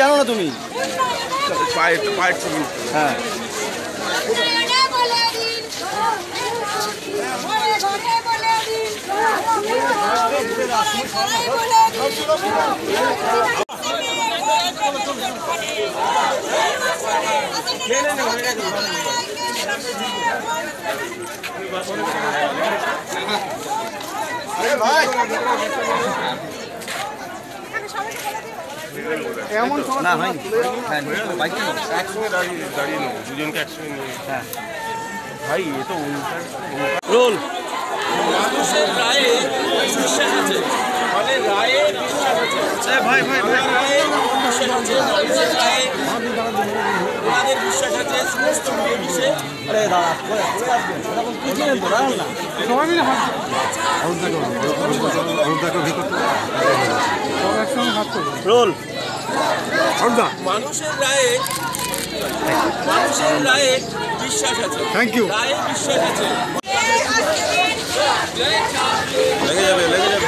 জানো না তুমি পায়ের পায়ের ছবি হ্যাঁ উন্নয়নে বলে দিন ঘরে ঘরে বলে দিন বলে দিন না হয়নি হ্যাঁ বাইক কেন একসঙ্গে দাঁড়িয়ে দাঁড়িয়ে নেব দুজনকে একসঙ্গে নেব হ্যাঁ। ভাই এ তো রোল। মানুষের রায়ে বিশ্বাস আছে ফলে রায়ে বিশ্বাস আছে। ভাই ভাই ভাই। রায়ে বিশ্বাস আছে মানুষের রায়ে ওনাদের বিশ্বাস আছে সমস্ত আরে দাদা সবাই মিলে হাত রোল। মানুষের রায়ে মানুষের রায়ে বিশ্বাস আছে। থ্যাংক ইউ রায়ে বিশ্বাস আছে। লেগে যাবে লেগে যাবে।